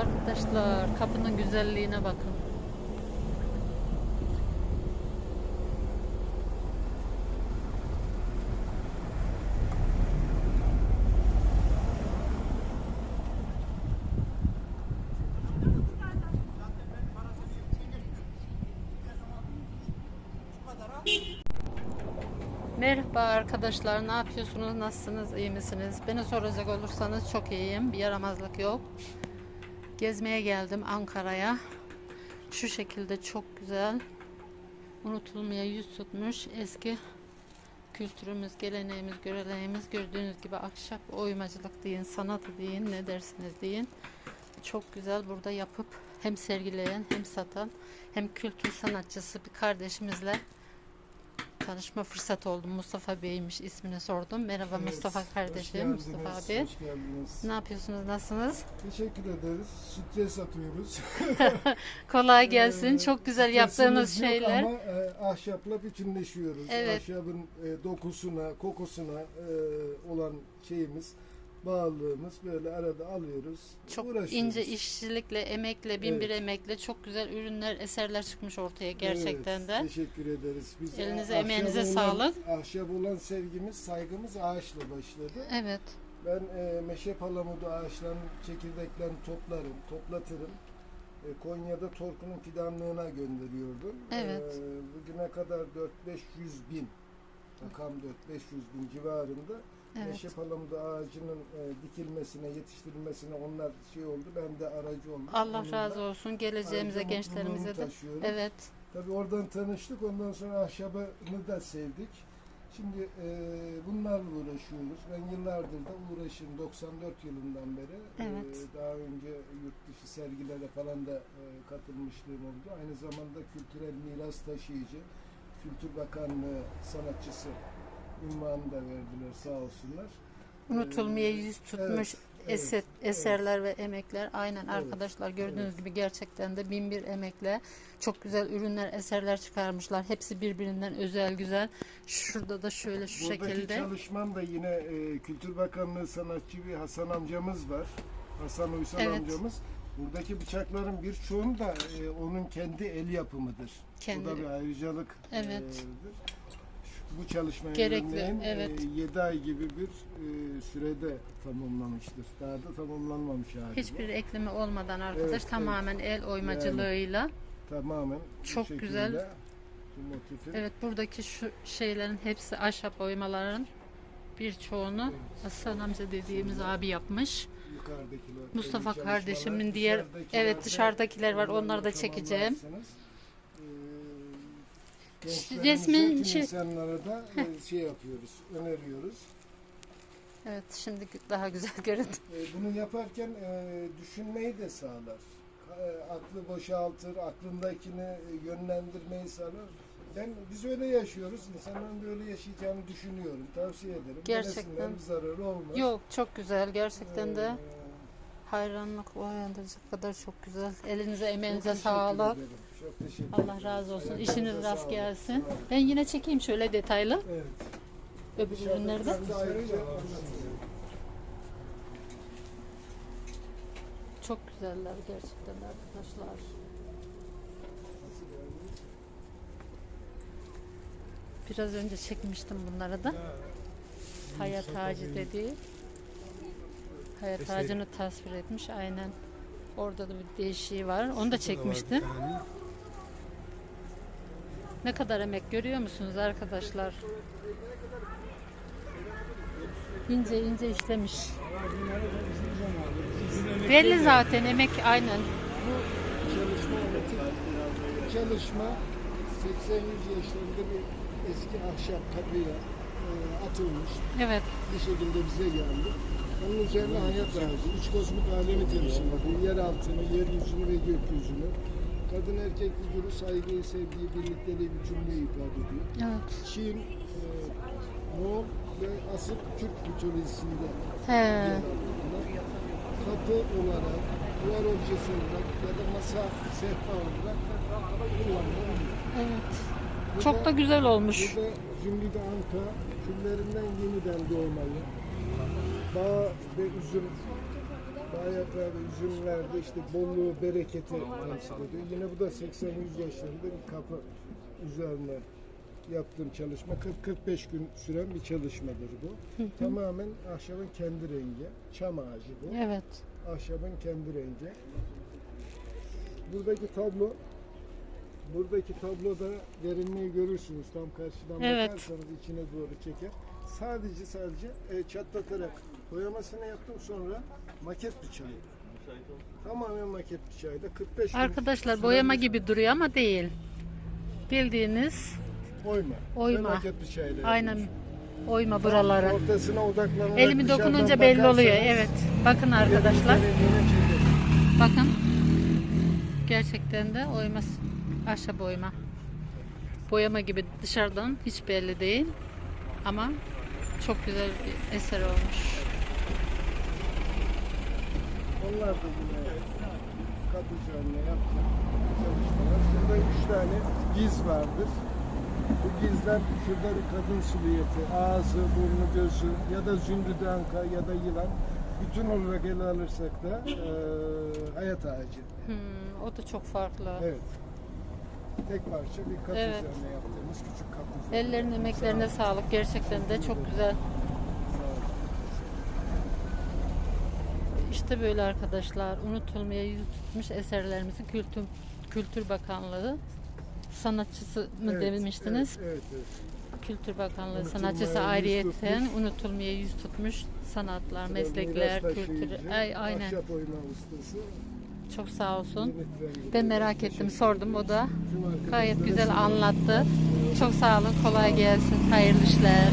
Arkadaşlar kapının güzelliğine bakın. Merhaba arkadaşlar, ne yapıyorsunuz, nasılsınız, iyi misiniz? Beni soracak olursanız çok iyiyim, bir yaramazlık yok. Gezmeye geldim Ankara'ya. Şu şekilde çok güzel, unutulmaya yüz tutmuş eski kültürümüz, geleneğimiz, göreleğimiz gördüğünüz gibi ahşap oymacılık deyin, sanatı deyin, ne dersiniz deyin. Çok güzel burada yapıp hem sergileyen hem satan hem kültür sanatçısı bir kardeşimizle tanışma fırsatı oldu. Mustafa Bey'miş ismini sordum. Merhaba Evet, Mustafa kardeşim, Mustafa abi. Hoş geldiniz. Ne yapıyorsunuz, nasılsınız? Teşekkür ederiz. Stres atıyoruz. Kolay gelsin. Ee, Çok güzel yaptığınız şeyler. Ama e, ahşapla bütünleşiyoruz. Evet. Ahşabın e, dokusuna, kokusuna e, olan şeyimiz, bağlılığımız böyle arada alıyoruz. Çok uğraşıyoruz. ince işçilikle, emekle, bin bir Evet. emekle çok güzel ürünler, eserler çıkmış ortaya gerçekten Evet, de. Teşekkür ederiz. Biz Elinize, emeğinize olan- sağlık. Ahşap olan sevgimiz, saygımız ağaçla başladı. Evet. Ben e, meşe palamudu ağaçlarının çekirdeklerini toplarım, toplatırım. E, Konya'da Torku'nun fidanlığına gönderiyordum. Evet. E, bugüne kadar 4-500 bin, rakam 4-500 bin civarında Evet. meşe palamudu ağacının e, dikilmesine, yetiştirilmesine onlar şey oldu. Ben de aracı oldum. Allah Onun da razı olsun geleceğimize, ayrıca gençlerimize de. taşıyorum. Evet. Tabii oradan tanıştık. Ondan sonra ahşabını da sevdik. Şimdi e, bunlarla uğraşıyoruz. Ben yıllardır da uğraşıyorum. 94 yılından beri. E, Evet. daha önce yurt dışı sergilere falan da e, katılmışlığım oldu. Aynı zamanda kültürel miras taşıyıcı. Kültür Bakanlığı sanatçısı ünvanı da verdiler sağ olsunlar. Unutulmaya E, yüz tutmuş evet, eser, evet, eserler ve emekler. Aynen arkadaşlar gördüğünüz evet. gibi gerçekten de bin bir emekle çok güzel ürünler, eserler çıkarmışlar. Hepsi birbirinden özel güzel. Şurada da şöyle şu Buradaki şekilde. çalışmam da yine e, Kültür Bakanlığı sanatçı bir Hasan amcamız var. Hasan Uysal Evet. amcamız. Buradaki bıçakların birçoğunu da e, onun kendi el yapımıdır. Kendi- Bu da bir ayrıcalık. Evet. e, dir. Şu- bu çalışmayı Gerekli, örneğin evet. 7 ay gibi bir e, sürede tamamlamıştır. Daha da tamamlanmamış hali bu. Hiçbir ekleme olmadan arkadaş Evet, tamamen el oymacılığıyla. Tamamen bu Çok şekilde güzel. Bu motifin Evet buradaki şu şeylerin hepsi ahşap oymaların birçoğunu Hasan amca dediğimiz abi yapmış. yukarıdakiler. Mustafa kardeşimin diğer- evet, dışarıdakiler var, onları da çekeceğim. Resmin şey- insanlara da e, şey yapıyoruz, öneriyoruz. Evet şimdi daha güzel göründü. E, bunu yaparken e, düşünmeyi de sağlar. Aklı boşaltır, aklındakini yönlendirmeyi sağlar. Ben biz öyle yaşıyoruz. İnsanların böyle yaşayacağını düşünüyorum. Tavsiye ederim. Gerçekten. Bir zararı olmaz. Yok çok güzel gerçekten de Ee, hayranlık uyandıracak kadar çok güzel. Elinize emeğinize sağlık. ederim. Çok teşekkür Allah razı olsun. Ayaklarınıza İşiniz rast gelsin. Ben yine çekeyim şöyle detaylı Evet. öbür ürünleri de. Ayrıca. Çok güzeller gerçekten arkadaşlar. Biraz önce çekmiştim bunları da. Hayat ağacı dediği. Hayat ağacını tasvir etmiş aynen. Orada da bir değişiği var. Onu da çekmiştim. Ne kadar emek görüyor musunuz arkadaşlar? İnce ince işlemiş. Belli zaten emek aynen. Bu çalışma çalışma 80 yaşlarında bir eski ahşap kapıya e, atılmış. Evet. Bir şekilde bize geldi. Onun üzerine hayat ağacı, üç kozmik alemi temsil ediyor. Yer altını, yeryüzünü ve gökyüzünü. Kadın erkek figürü saygıyı, sevgiyi, birlikteliği bir cümle ifade ediyor. Evet. Çin, e, Moğol ve Asır Türk mitolojisinde He. Kapı olarak, duvar objesi olarak ya da masa, sehpa olarak kullanılabilir. Evet. Bu Çok da güzel olmuş. Burada Zümrüt Anka küllerinden yeniden doğmayı, bağ ve üzüm Ve üzümlerde işte bolluğu, bereketi temsil ediyor. Yine bu da 80-100 yaşlarında bir kapı üzerine yaptığım çalışma. 40-45 gün süren bir çalışmadır bu. Tamamen ahşabın kendi rengi. Çam ağacı bu. Evet. Ahşabın kendi rengi. Buradaki tablo Buradaki tabloda derinliği görürsünüz. Tam karşıdan Evet. bakarsanız içine doğru çeker. Sadece sadece e, çatlatarak boyamasını yaptım sonra maket bıçağıyla. Tamamen maket bıçağıyla 45 gün Arkadaşlar süren boyama bir gibi duruyor ama değil. Bildiğiniz oyma. Oyma. Ve maket bıçağıyla aynen oyma buraları. Ortasına odaklanarak Elimi dokununca belli oluyor. Evet. Bakın arkadaşlar. Bakın. Gerçekten de oyma, ahşap oyma. Boyama gibi dışarıdan hiç belli değil. Ama çok güzel bir eser olmuş. Onlar da yine kat üzerine yaptım çalışmalar. Burada üç tane giz vardır. Bu gizler şurada bir kadın silüeti, ağzı, burnu, gözü ya da zümrüt anka ya da yılan. Bütün olarak ele alırsak da eee, hayat ağacı. Hmm, o da çok farklı. Evet. Tek parça bir kat Evet. üzerine yaptığımız küçük kat üzerine. Ellerine, emeklerine sağlık. Gerçekten de çok güzel. İşte böyle arkadaşlar unutulmaya yüz tutmuş eserlerimizi Kültür, Kültür Bakanlığı sanatçısı mı demiştiniz? Evet, evet, evet. Kültür Bakanlığı Unutulmaya sanatçısı yüz ayrıyeten tutmuş. unutulmaya yüz tutmuş sanatlar, meslekler, miras kültür. Ay, aynen. Ahşap oyma ustası. Çok sağ olsun. Ben merak ettim, sordum. O da gayet güzel anlattı. Çok sağ olun, kolay gelsin. Hayırlı işler.